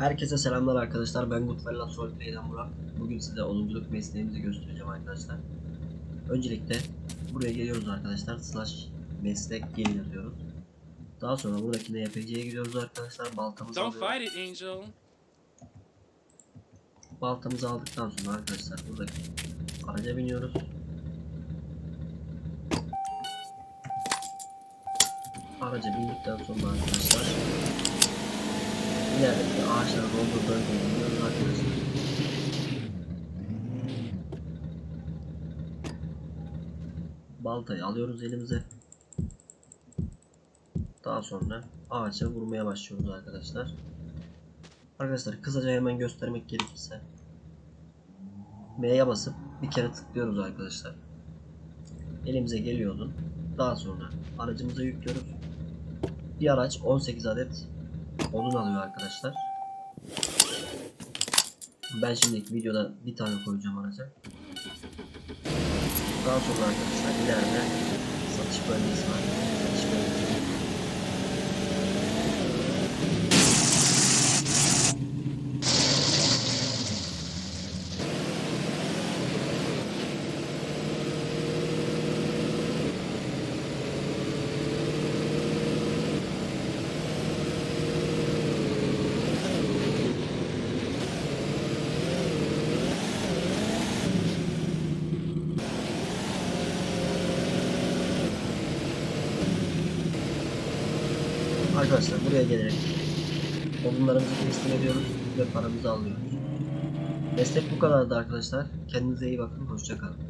Herkese selamlar arkadaşlar. Ben Goodfellas Roleplay'den Murat. Bugün size oyunculuk mesleğimizi göstereceğim arkadaşlar. Öncelikle buraya geliyoruz arkadaşlar. Slash meslek gelin yazıyoruz. Daha sonra buradaki NPC'ye gidiyoruz arkadaşlar. Baltamızı Don't alıyoruz. fight it, Angel. Baltamızı aldıktan sonra arkadaşlar buradaki araca biniyoruz. Araca bindikten sonra arkadaşlar ilerideki ağaçların olduğu bölgeye gidiyoruz arkadaşlar. Baltayı alıyoruz elimize. Daha sonra ağaça vurmaya başlıyoruz arkadaşlar. Arkadaşlar kısaca hemen göstermek gerekirse M'ye basıp bir kere tıklıyoruz arkadaşlar. Elimize geliyor odun. Daha sonra aracımıza yüklüyoruz. Bir araç 18 adet odun alıyor arkadaşlar. Ben şimdi videoda bir tane koyacağım araca. Daha sonra arkadaşlar ileride satış bölgesi var. Satış bölgesi. Arkadaşlar buraya gelerek odunlarımızı teslim ediyoruz ve paramızı alıyoruz. Destek bu kadardı arkadaşlar. Kendinize iyi bakın. Hoşçakalın.